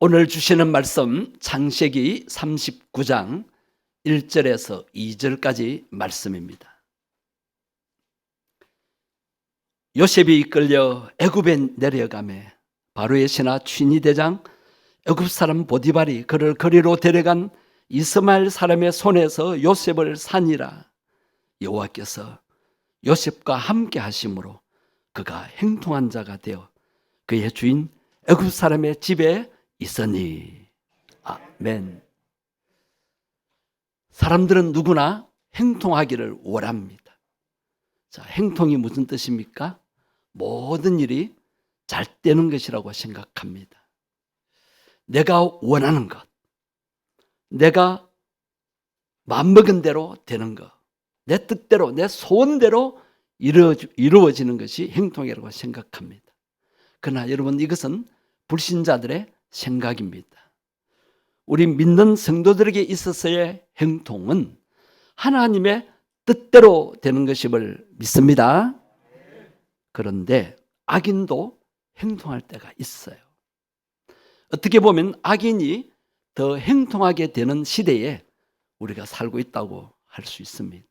오늘 주시는 말씀 창세기 39장 1절에서 2절까지 말씀입니다. 요셉이 이끌려 애굽에 내려가매 바로의 신하 취니 대장 애굽 사람 보디발이 그를 거리로 데려간 이스마엘 사람의 손에서 요셉을 산이라 여호와께서 요셉과 함께 하심으로 그가 행통한 자가 되어 그의 주인 애굽 사람의 집에 있으니 아멘. 사람들은 누구나 행통하기를 원합니다. 자, 행통이 무슨 뜻입니까? 모든 일이 잘 되는 것이라고 생각합니다. 내가 원하는 것, 내가 마음먹은 대로 되는 것, 내 뜻대로, 내 소원대로 이루어지는 것이 행통이라고 생각합니다. 그러나 여러분 이것은 불신자들의 생각입니다. 우리 믿는 성도들에게 있어서의 행통은 하나님의 뜻대로 되는 것임을 믿습니다. 그런데 악인도 행통할 때가 있어요. 어떻게 보면 악인이 더 행통하게 되는 시대에 우리가 살고 있다고 할 수 있습니다.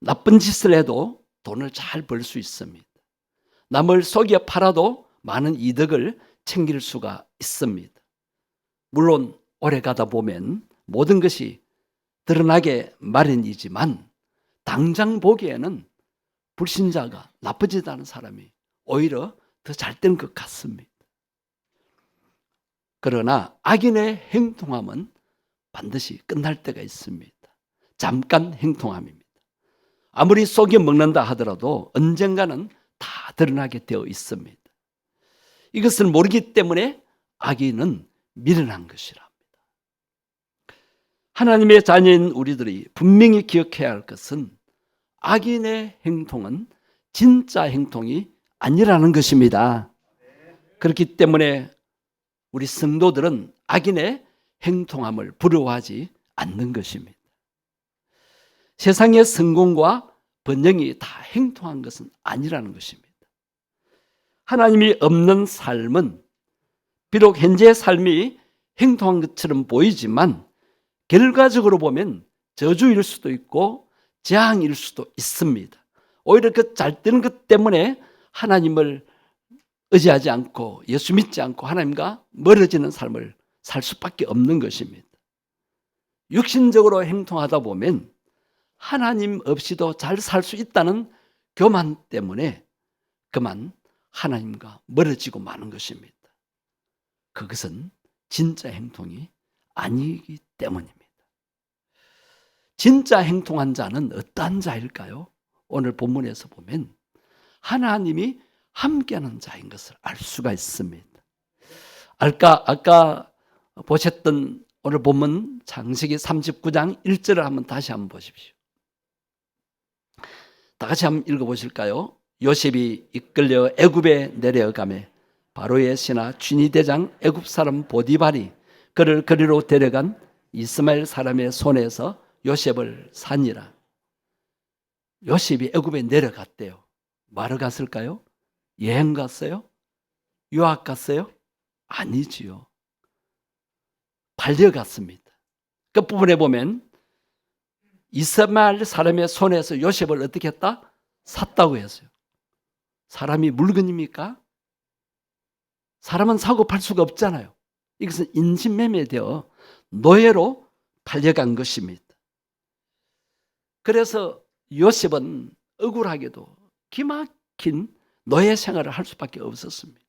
나쁜 짓을 해도 돈을 잘 벌 수 있습니다. 남을 속여 팔아도 많은 이득을 챙길 수가 있습니다. 물론 오래 가다 보면 모든 것이 드러나게 마련이지만 당장 보기에는 불신자가 나쁘지도 않은 사람이 오히려 더 잘 된 것 같습니다. 그러나 악인의 행통함은 반드시 끝날 때가 있습니다. 잠깐 행통함입니다. 아무리 속여 먹는다 하더라도 언젠가는 다 드러나게 되어 있습니다. 이것을 모르기 때문에 악인은 미련한 것이랍니다. 하나님의 자녀인 우리들이 분명히 기억해야 할 것은 악인의 행통은 진짜 행통이 아니라는 것입니다. 그렇기 때문에 우리 성도들은 악인의 행통함을 부러워하지 않는 것입니다. 세상의 성공과 번영이 다 행통한 것은 아니라는 것입니다. 하나님이 없는 삶은 비록 현재의 삶이 행통한 것처럼 보이지만 결과적으로 보면 저주일 수도 있고 재앙일 수도 있습니다. 오히려 그 잘 되는 것 때문에 하나님을 의지하지 않고 예수 믿지 않고 하나님과 멀어지는 삶을 살 수밖에 없는 것입니다. 육신적으로 행통하다 보면 하나님 없이도 잘 살 수 있다는 교만 때문에 그만 하나님과 멀어지고 마는 것입니다. 그것은 진짜 행통이 아니기 때문입니다. 진짜 행통한 자는 어떠한 자일까요? 오늘 본문에서 보면 하나님이 함께하는 자인 것을 알 수가 있습니다. 아까, 아까 보셨던 오늘 본문 장세기 39장 1절을 한번 다시 한번 보십시오. 다 같이 한번 읽어 보실까요? 요셉이 이끌려 애굽에 내려가매 바로의 신하 쥐니 대장 애굽 사람 보디발이 그를 거리로 데려간 이스마엘 사람의 손에서 요셉을 산이라. 요셉이 애굽에 내려갔대요. 뭐하러 갔을까요? 여행 갔어요? 유학 갔어요? 아니지요. 팔려갔습니다. 끝부분에 보면 이스마엘 사람의 손에서 요셉을 어떻게 했다? 샀다고 했어요. 사람이 물건입니까? 사람은 사고 팔 수가 없잖아요. 이것은 인신매매되어 노예로 팔려간 것입니다. 그래서 요셉은 억울하게도 기막힌 노예 생활을 할 수밖에 없었습니다.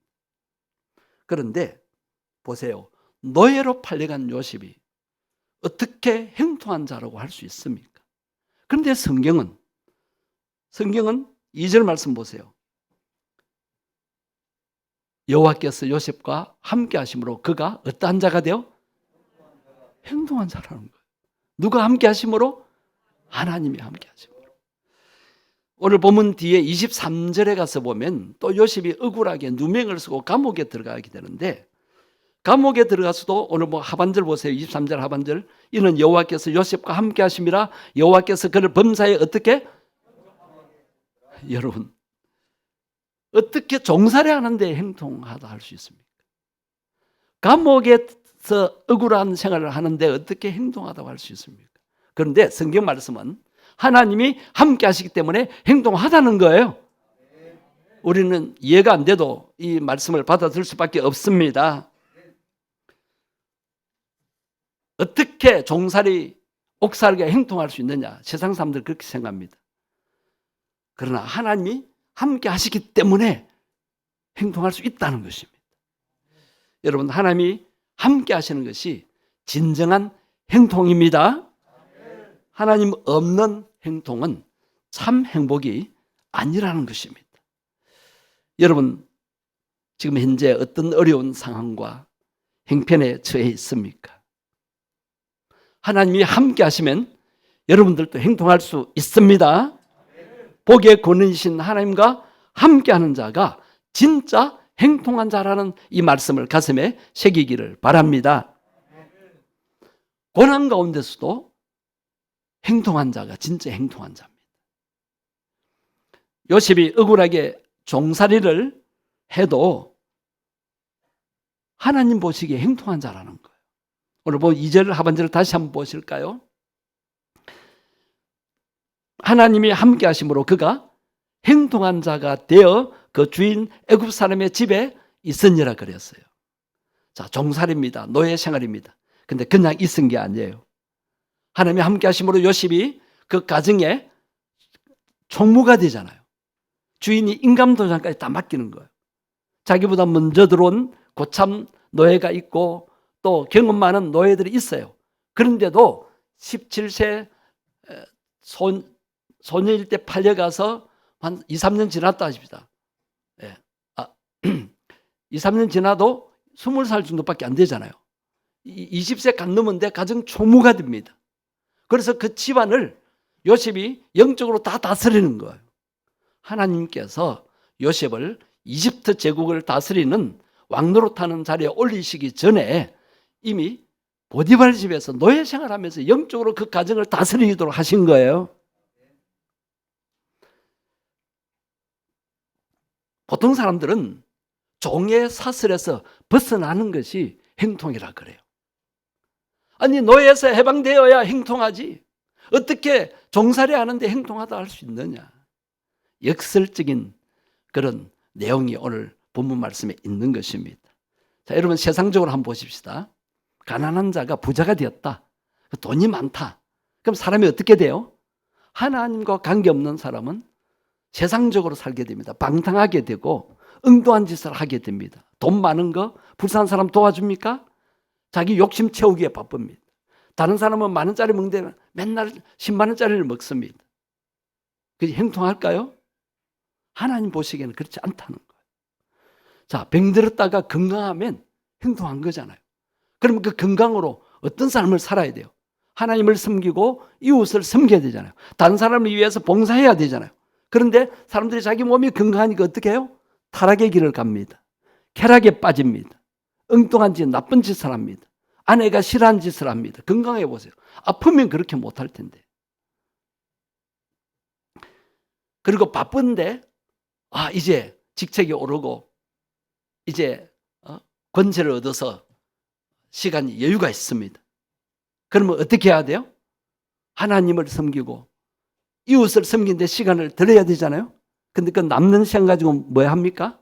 그런데 보세요. 노예로 팔려간 요셉이 어떻게 행통한 자라고 할 수 있습니까? 그런데 성경은 성경은 2절 말씀 보세요. 여호와께서 요셉과 함께 하심으로 그가 어떠한 자가 되어 행동한 자라는 거예요. 누가 함께 하심으로 하나님이 함께 하심으로. 오늘 본문 뒤에 23절에 가서 보면 또 요셉이 억울하게 누명을 쓰고 감옥에 들어가게 되는데 감옥에 들어가서도 오늘 뭐 하반절 보세요. 23절 하반절. 이는 여호와께서 요셉과 함께 하심이라 여호와께서 그를 범사에 어떻게 여러분 어떻게 종살이 하는데 행통하다 할 수 있습니까? 감옥에서 억울한 생활을 하는데 어떻게 행동하다고 할 수 있습니까? 그런데 성경 말씀은 하나님이 함께 하시기 때문에 행동하다는 거예요. 우리는 이해가 안 돼도 이 말씀을 받아들일 수밖에 없습니다. 어떻게 종살이 옥살이가 행동할 수 있느냐? 세상 사람들 그렇게 생각합니다. 그러나 하나님이 함께 하시기 때문에 행동할 수 있다는 것입니다. 여러분, 하나님이 함께 하시는 것이 진정한 행동입니다. 하나님 없는 행동은 참 행복이 아니라는 것입니다. 여러분, 지금 현재 어떤 어려운 상황과 행편에 처해 있습니까? 하나님이 함께 하시면 여러분들도 행동할 수 있습니다. 복의 권위이신 하나님과 함께하는 자가 진짜 행동한 자라는 이 말씀을 가슴에 새기기를 바랍니다. 고난 가운데서도 행동한 자가 진짜 행동한 자입니다. 요셉이 억울하게 종살이를 해도 하나님 보시기에 행동한 자라는 거예요. 오늘 뭐 2절 하반절을 다시 한번 보실까요? 하나님이 함께 하심으로 그가 행동한 자가 되어 그 주인 애굽 사람의 집에 있으니라 그랬어요. 자, 종살입니다. 노예 생활입니다. 근데 그냥 있은 게 아니에요. 하나님이 함께 하심으로 요셉이 그 가정에 총무가 되잖아요. 주인이 인감도장까지 다 맡기는 거예요. 자기보다 먼저 들어온 고참 노예가 있고 또 경험 많은 노예들이 있어요. 그런데도 17세 손, 소녀일 때 팔려가서 한 2, 3년 지났다 하십니다. 예. 아, 2, 3년 지나도 20살 정도밖에 안 되잖아요. 20세 간 넘은데 가정 총무가 됩니다. 그래서 그 집안을 요셉이 영적으로 다 다스리는 거예요. 하나님께서 요셉을 이집트 제국을 다스리는 왕노릇하는 자리에 올리시기 전에 이미 보디발 집에서 노예 생활하면서 영적으로 그 가정을 다스리도록 하신 거예요. 보통 사람들은 종의 사슬에서 벗어나는 것이 행동이라 그래요. 아니 노예에서 해방되어야 행동하지. 어떻게 종살이 하는데 행동하다 할 수 있느냐? 역설적인 그런 내용이 오늘 본문 말씀에 있는 것입니다. 자, 여러분 세상적으로 한번 보십시다. 가난한 자가 부자가 되었다. 돈이 많다. 그럼 사람이 어떻게 돼요? 하나님과 관계없는 사람은 세상적으로 살게 됩니다. 방탕하게 되고 엉뚱한 짓을 하게 됩니다. 돈 많은 거 불쌍한 사람 도와줍니까? 자기 욕심 채우기에 바쁩니다. 다른 사람은 만 원짜리 먹는데 맨날 10만 원짜리를 먹습니다. 그게 행동할까요? 하나님 보시기에는 그렇지 않다는 거예요. 자, 병들었다가 건강하면 행동한 거잖아요. 그러면 그 건강으로 어떤 삶을 살아야 돼요? 하나님을 섬기고 이웃을 섬겨야 되잖아요. 다른 사람을 위해서 봉사해야 되잖아요. 그런데 사람들이 자기 몸이 건강하니까 어떻게 해요? 타락의 길을 갑니다. 쾌락에 빠집니다. 엉뚱한 짓, 나쁜 짓을 합니다. 아내가 싫어하는 짓을 합니다. 건강해 보세요. 아프면 그렇게 못할 텐데. 그리고 바쁜데, 아, 이제 직책이 오르고, 이제 어, 권세를 얻어서 시간이 여유가 있습니다. 그러면 어떻게 해야 돼요? 하나님을 섬기고 이웃을 섬기는데 시간을 들여야 되잖아요. 근데 그 남는 시간 가지고 뭐 합니까?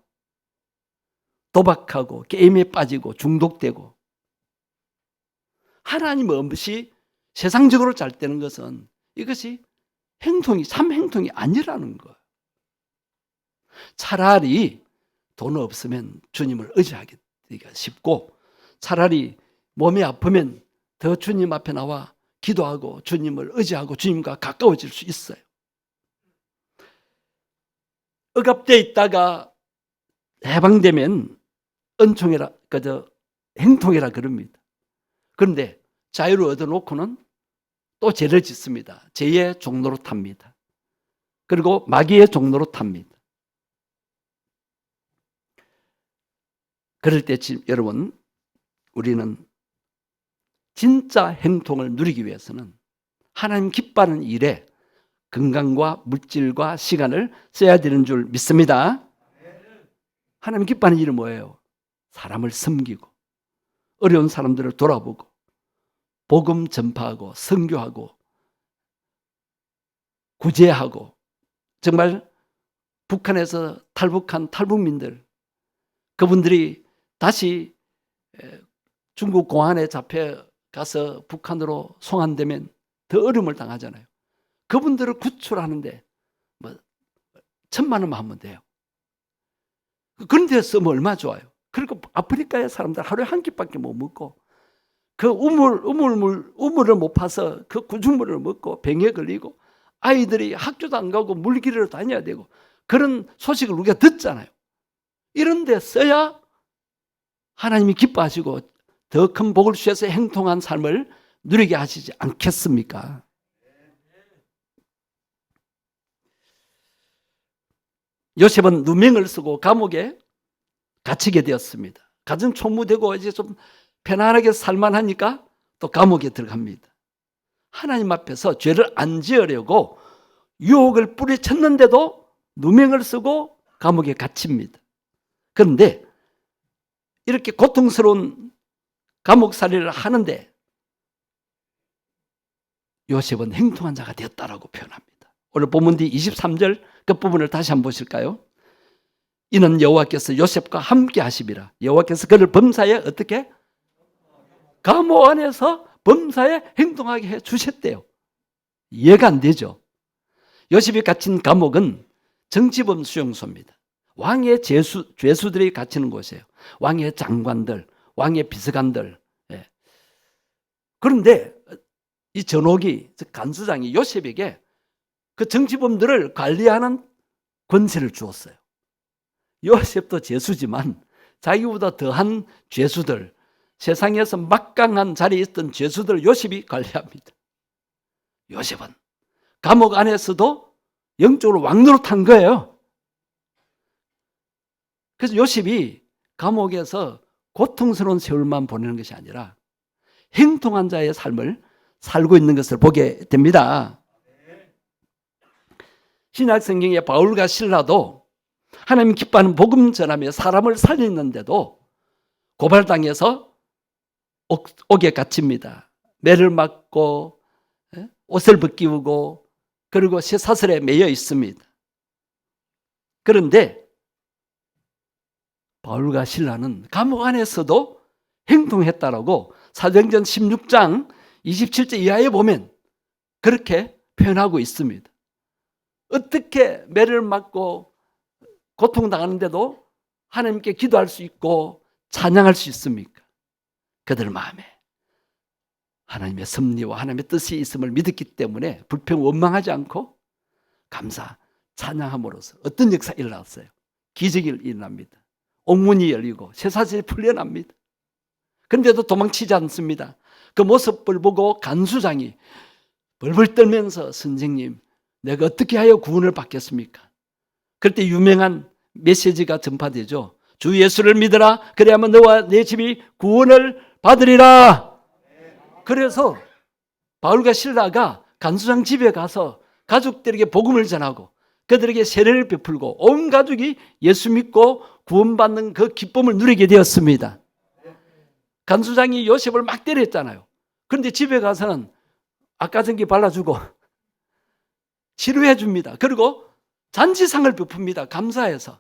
도박하고 게임에 빠지고 중독되고 하나님 없이 세상적으로 잘 되는 것은 이것이 행동이 참 행동이 아니라는 거예요. 차라리 돈 없으면 주님을 의지하기가 쉽고 차라리 몸이 아프면 더 주님 앞에 나와 기도하고 주님을 의지하고 주님과 가까워질 수 있어요. 억압돼 있다가 해방되면 은총이라 그저 행통이라 그럽니다. 그런데 자유를 얻어놓고는 또 죄를 짓습니다. 죄의 종로로 탑니다. 그리고 마귀의 종로로 탑니다. 그럴 때 여러분 우리는 진짜 행통을 누리기 위해서는 하나님 기뻐하는 일에 건강과 물질과 시간을 써야 되는 줄 믿습니다. 하나님 기뻐하는 일은 뭐예요? 사람을 섬기고 어려운 사람들을 돌아보고 복음 전파하고 선교하고 구제하고 정말 북한에서 탈북한 탈북민들 그분들이 다시 에, 중국 공안에 잡혀 가서 북한으로 송환되면 더 어려움을 당하잖아요. 그분들을 구출하는데 뭐 천만 원만 하면 돼요. 그런 데 쓰면 얼마 좋아요. 그리고 아프리카의 사람들 하루에 한 끼밖에 못 먹고 그 우물 우물물 우물을 못 파서 그 구중물을 먹고 병에 걸리고 아이들이 학교도 안 가고 물길을 다녀야 되고 그런 소식을 우리가 듣잖아요. 이런 데 써야 하나님이 기뻐하시고 더 큰 복을 주셔서 행통한 삶을 누리게 하시지 않겠습니까? 요셉은 누명을 쓰고 감옥에 갇히게 되었습니다. 가정 총무되고 이제 좀 편안하게 살만하니까 또 감옥에 들어갑니다. 하나님 앞에서 죄를 안 지으려고 유혹을 뿌리쳤는데도 누명을 쓰고 감옥에 갇힙니다. 그런데 이렇게 고통스러운 감옥살이를 하는데 요셉은 행동한 자가 되었다라고 표현합니다. 오늘 본문 뒤 23절 그 부분을 다시 한번 보실까요? 이는 여호와께서 요셉과 함께 하시리라. 여호와께서 그를 범사에 어떻게 감옥 안에서 범사에 행동하게 해 주셨대요. 이해가 안 되죠. 요셉이 갇힌 감옥은 정치범 수용소입니다. 왕의 죄수, 죄수들이 갇히는 곳이에요. 왕의 장관들, 왕의 비서관들. 예. 그런데 이 전옥이, 즉 간수장이 요셉에게 그 정치범들을 관리하는 권세를 주었어요. 요셉도 죄수지만 자기보다 더한 죄수들, 세상에서 막강한 자리에 있던 죄수들 요셉이 관리합니다. 요셉은 감옥 안에서도 영적으로 왕노릇한 거예요. 그래서 요셉이 감옥에서 고통스러운 세월만 보내는 것이 아니라 행통한 자의 삶을 살고 있는 것을 보게 됩니다. 신약 성경의 바울과 신라도 하나님 기뻐하는 복음 전하며 사람을 살리는데도 고발당해서 옥에 갇힙니다. 매를 맞고 예? 옷을 벗기우고 그리고 쇠사슬에 매여 있습니다. 그런데 바울과 신라는 감옥 안에서도 행동했다라고 사도행전 16장 27절 이하에 보면 그렇게 표현하고 있습니다. 어떻게 매를 맞고 고통당하는데도 하나님께 기도할 수 있고 찬양할 수 있습니까? 그들 마음에 하나님의 섭리와 하나님의 뜻이 있음을 믿었기 때문에 불평 원망하지 않고 감사 찬양함으로써 어떤 역사 일어났어요? 기적이 일어납니다. 옥문이 열리고 쇠사슬이 풀려납니다. 그런데도 도망치지 않습니다. 그 모습을 보고 간수장이 벌벌 떨면서 선생님 내가 어떻게 하여 구원을 받겠습니까? 그때 유명한 메시지가 전파되죠. 주 예수를 믿어라. 그래야만 너와 내 집이 구원을 받으리라. 그래서 바울과 신라가 간수장 집에 가서 가족들에게 복음을 전하고 그들에게 세례를 베풀고 온 가족이 예수 믿고 구원받는 그 기쁨을 누리게 되었습니다. 간수장이 요셉을 막 때렸잖아요. 그런데 집에 가서는 아까전기 발라주고 치료해 줍니다. 그리고 잔치상을 베풉니다. 감사해서.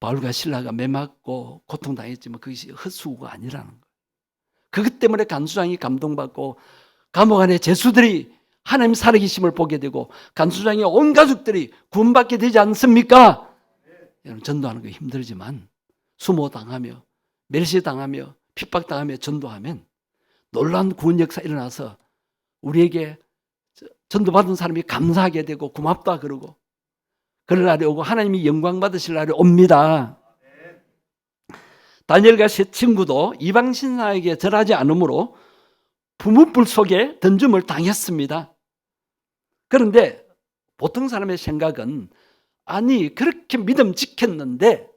바울과 신라가 매맞고 고통당했지만 그것이 헛수고가 아니라는 거예요. 그것 때문에 간수장이 감동받고 감옥 안에 제수들이 하나님 살아계심을 보게 되고 간수장의 온 가족들이 구원받게 되지 않습니까? 여러분 전도하는 거 힘들지만 수모당하며 멸시당하며 핍박당하며 전도하면 놀라운 구원 역사 일어나서 우리에게 전도받은 사람이 감사하게 되고 고맙다 그러고 그럴 날이 오고 하나님이 영광 받으실 날이 옵니다. 다니엘과 세 친구도 이방 신사에게 절하지 않으므로 부무불 속에 던짐을 당했습니다. 그런데 보통 사람의 생각은 아니 그렇게 믿음 지켰는데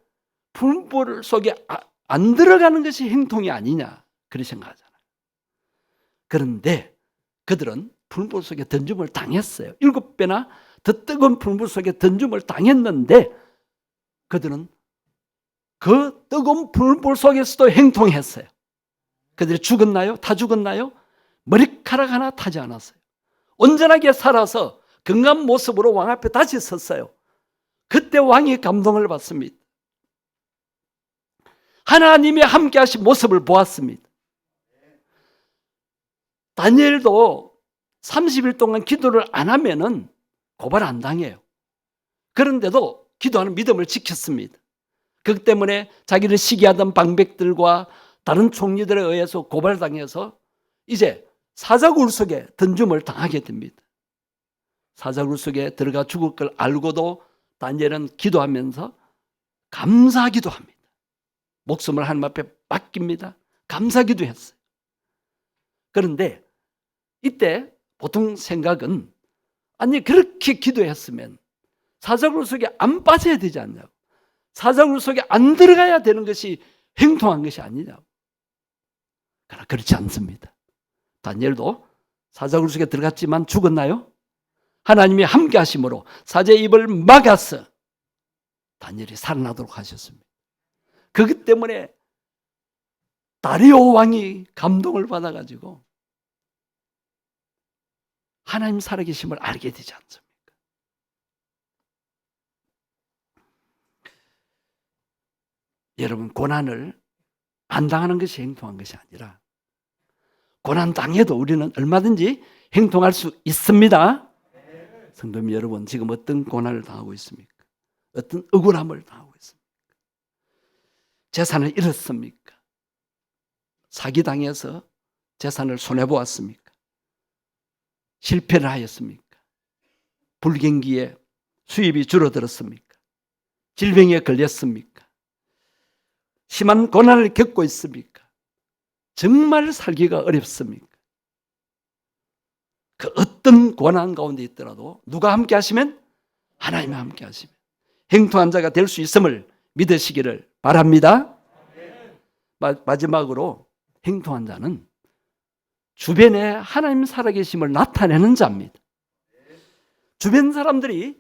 부무불 속에 아, 안 들어가는 것이 행동이 아니냐 그렇게 생각하잖아요. 그런데 그들은 불불 속에 던짐을 당했어요. 일곱 배나 더 뜨거운 불불 속에 던짐을 당했는데 그들은 그 뜨거운 불불 속에서도 행통했어요. 그들이 죽었나요? 다 죽었나요? 머리카락 하나 타지 않았어요. 온전하게 살아서 건강한 모습으로 왕 앞에 다시 섰어요. 그때 왕이 감동을 받습니다. 하나님이 함께 하신 모습을 보았습니다. 다니엘도 30일 동안 기도를 안 하면은 고발 안 당해요. 그런데도 기도하는 믿음을 지켰습니다. 그 때문에 자기를 시기하던 방백들과 다른 총리들에 의해서 고발당해서 이제 사자굴 속에 던줌을 당하게 됩니다. 사자굴 속에 들어가 죽을 걸 알고도 다니엘은 기도하면서 감사하기도 합니다. 목숨을 하나님 앞에 맡깁니다. 감사기도 했어요. 그런데 이때 보통 생각은 아니 그렇게 기도했으면 사자굴 속에 안 빠져야 되지 않냐고. 사자굴 속에 안 들어가야 되는 것이 행동한 것이 아니냐고. 그러나 그렇지 않습니다. 다니엘도 사자굴 속에 들어갔지만 죽었나요? 하나님이 함께 하심으로 사자의 입을 막아서 다니엘이 살아나도록 하셨습니다. 그것 때문에 다리오 왕이 감동을 받아가지고 하나님 살아계심을 알게 되지 않습니까? 여러분 고난을 안 당하는 것이 행동한 것이 아니라 고난 당해도 우리는 얼마든지 행동할 수 있습니다. 성도님 여러분 지금 어떤 고난을 당하고 있습니까? 어떤 억울함을 당하고 있습니까? 재산을 잃었습니까? 사기당해서 재산을 손해보았습니까? 실패를 하였습니까? 불경기에 수입이 줄어들었습니까? 질병에 걸렸습니까? 심한 고난을 겪고 있습니까? 정말 살기가 어렵습니까? 그 어떤 고난 가운데 있더라도 누가 함께 하시면 하나님이 함께 하시면 행통한 자가 될 수 있음을 믿으시기를 바랍니다. 마, 마지막으로 행통한 자는 주변에 하나님 살아계심을 나타내는 자입니다. 주변 사람들이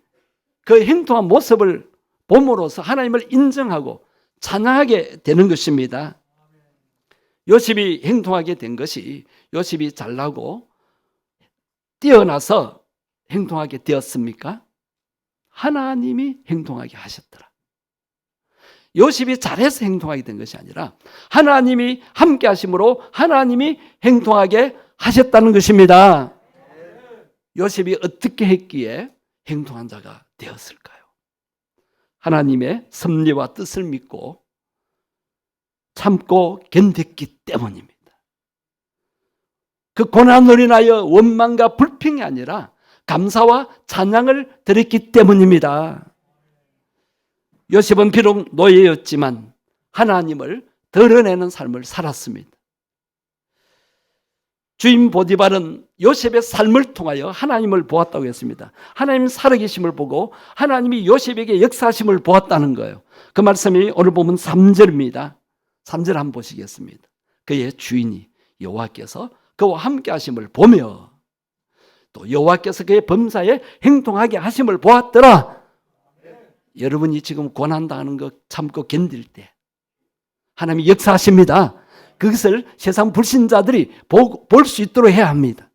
그 행통한 모습을 봄으로써 하나님을 인정하고 찬양하게 되는 것입니다. 요셉이 행동하게 된 것이 요셉이 잘나고 뛰어나서 행동하게 되었습니까? 하나님이 행동하게 하셨더라. 요셉이 잘해서 행동하게 된 것이 아니라 하나님이 함께 하심으로 하나님이 행동하게 하셨다는 것입니다. 요셉이 어떻게 했기에 행동한 자가 되었을까요? 하나님의 섭리와 뜻을 믿고 참고 견뎠기 때문입니다. 그 고난을 인하여 원망과 불평이 아니라 감사와 찬양을 드렸기 때문입니다. 요셉은 비록 노예였지만 하나님을 드러내는 삶을 살았습니다. 주인 보디발은 요셉의 삶을 통하여 하나님을 보았다고 했습니다. 하나님 살아계심을 보고 하나님이 요셉에게 역사하심을 보았다는 거예요. 그 말씀이 오늘 보면 3절입니다. 3절 한번 보시겠습니다. 그의 주인이 여호와께서 그와 함께 하심을 보며 또 여호와께서 그의 범사에 행동하게 하심을 보았더라. 여러분이 지금 고난당하는 것 참고 견딜 때 하나님이 역사하십니다. 그것을 세상 불신자들이 볼 수 있도록 해야 합니다.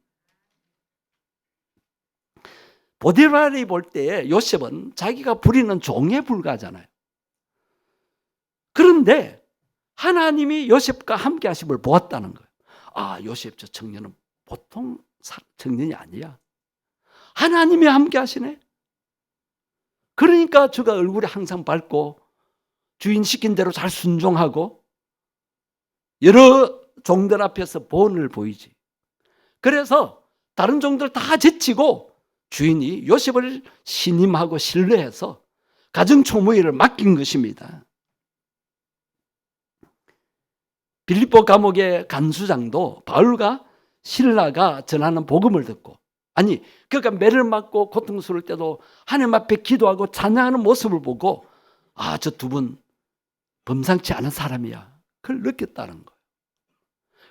보디발이 볼때 요셉은 자기가 부리는 종에 불과하잖아요. 그런데 하나님이 요셉과 함께 하심을 보았다는 거예요. 아, 요셉 저 청년은 보통 청년이 아니야. 하나님이 함께 하시네. 그러니까 저가 얼굴이 항상 밝고 주인 시킨 대로 잘 순종하고 여러 종들 앞에서 본을 보이지. 그래서 다른 종들 다 제치고 주인이 요셉을 신임하고 신뢰해서 가정 총무일을 맡긴 것입니다. 빌립보 감옥의 간수장도 바울과 신라가 전하는 복음을 듣고 아니 그러니까 매를 맞고 고통스러울 때도 하나님 앞에 기도하고 찬양하는 모습을 보고 아 저 두 분 범상치 않은 사람이야 그걸 느꼈다는 거예요.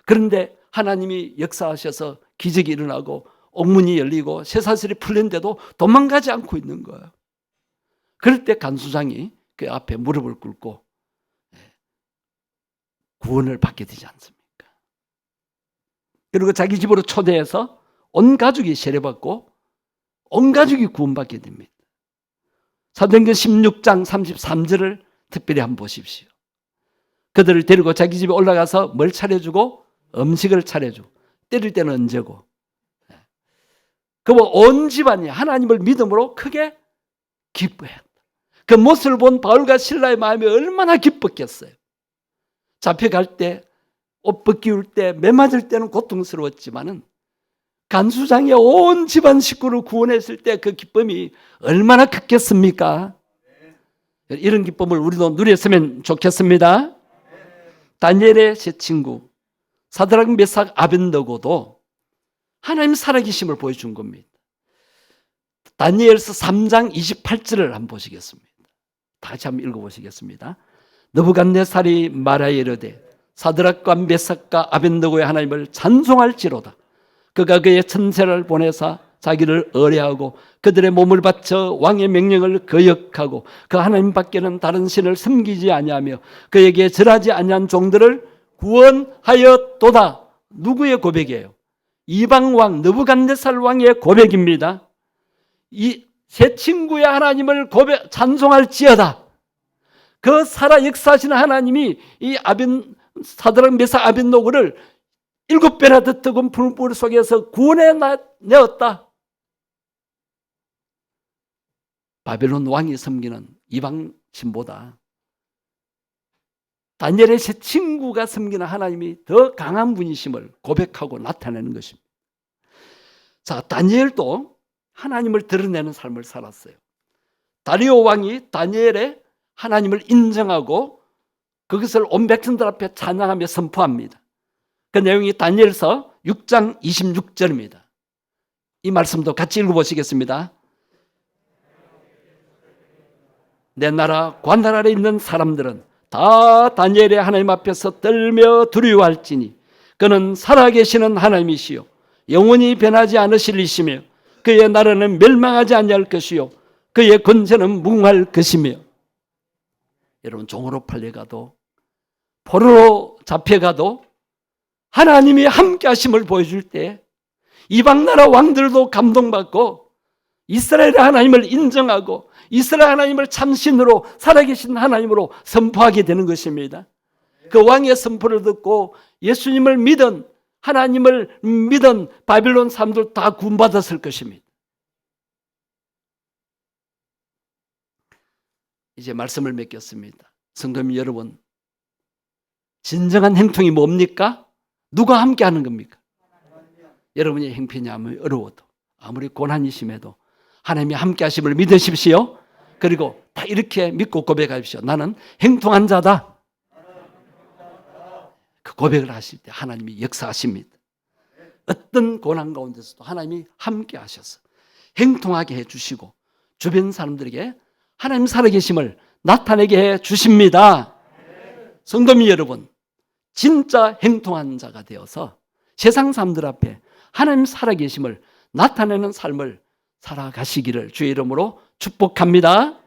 그런데 하나님이 역사하셔서 기적이 일어나고 옥문이 열리고 쇠사슬이 풀린데도 도망가지 않고 있는 거예요. 그럴 때 간수장이 그 앞에 무릎을 꿇고 구원을 받게 되지 않습니까? 그리고 자기 집으로 초대해서 온 가족이 세례받고 온 가족이 구원받게 됩니다. 사도행전 16장 33절을 특별히 한번 보십시오. 그들을 데리고 자기 집에 올라가서 뭘 차려주고 음식을 차려주고 때릴 때는 언제고 그온 집안이 하나님을 믿음으로 크게 기뻐했다. 그 모습을 본 바울과 신라의 마음이 얼마나 기뻤겠어요. 잡혀갈 때, 옷 벗기울 때, 매 맞을 때는 고통스러웠지만은 간수장의 온 집안 식구를 구원했을 때 그 기쁨이 얼마나 컸겠습니까? 이런 기쁨을 우리도 누렸으면 좋겠습니다. 다니엘의 세 친구 사드락 메삭 아벤더고도 하나님 살아계심을 보여준 겁니다. 다니엘서 3장 28절을 한번 보시겠습니다. 다시 한번 읽어보시겠습니다. 너부갓네살이 말하여 이르되 사드락과 메삭과 아벤더고의 하나님을 찬송할지로다. 그가 그의 천세를 보내사 자기를 의뢰하고 그들의 몸을 바쳐 왕의 명령을 거역하고 그 하나님 밖에는 다른 신을 섬기지 아니하며 그에게 절하지 아니한 종들을 구원하였도다. 누구의 고백이에요? 이방 왕 느부갓네살 왕의 고백입니다. 이새 친구의 하나님을 고백 찬송할지어다. 그 살아 역사하시는 하나님이 이 아벤 사드락 메사 아벤노그를 일곱 배나 더 뜨거운 불불 속에서 구원해 내었다. 바벨론 왕이 섬기는 이방 신보다 다니엘의 새 친구가 섬기는 하나님이 더 강한 분이심을 고백하고 나타내는 것입니다. 자, 다니엘도 하나님을 드러내는 삶을 살았어요. 다리오 왕이 다니엘의 하나님을 인정하고 그것을 온 백성들 앞에 찬양하며 선포합니다. 그 내용이 다니엘서 6장 26절입니다. 이 말씀도 같이 읽어보시겠습니다. 내 나라 관할 아래 있는 사람들은 다 다니엘의 하나님 앞에서 떨며 두려워할지니 그는 살아계시는 하나님이시요 영원히 변하지 않으실 이시며 그의 나라는 멸망하지 아니할 것이요 그의 권세는 무궁할 것이며 여러분 종으로 팔려가도 포로로 잡혀가도 하나님이 함께 하심을 보여줄 때 이방 나라 왕들도 감동받고 이스라엘의 하나님을 인정하고 이스라엘 하나님을 참신으로 살아계신 하나님으로 선포하게 되는 것입니다. 그 왕의 선포를 듣고 예수님을 믿은 하나님을 믿은 바빌론 사람들 다 구원받았을 것입니다. 이제 말씀을 맺겠습니다. 성도님 여러분, 진정한 행통이 뭡니까? 누가 함께 하는 겁니까? 여러분의 행편이 아무리 어려워도, 아무리 고난이심에도 하나님이 함께 하심을 믿으십시오. 그리고 다 이렇게 믿고 고백하십시오. 나는 행통한 자다. 그 고백을 하실 때 하나님이 역사하십니다. 어떤 고난 가운데서도 하나님이 함께 하셔서 행통하게 해 주시고 주변 사람들에게 하나님 살아계심을 나타내게 해 주십니다. 성도님 여러분, 진짜 행통한 자가 되어서 세상 사람들 앞에 하나님 살아계심을 나타내는 삶을 살아가시기를 주의 이름으로 축복합니다.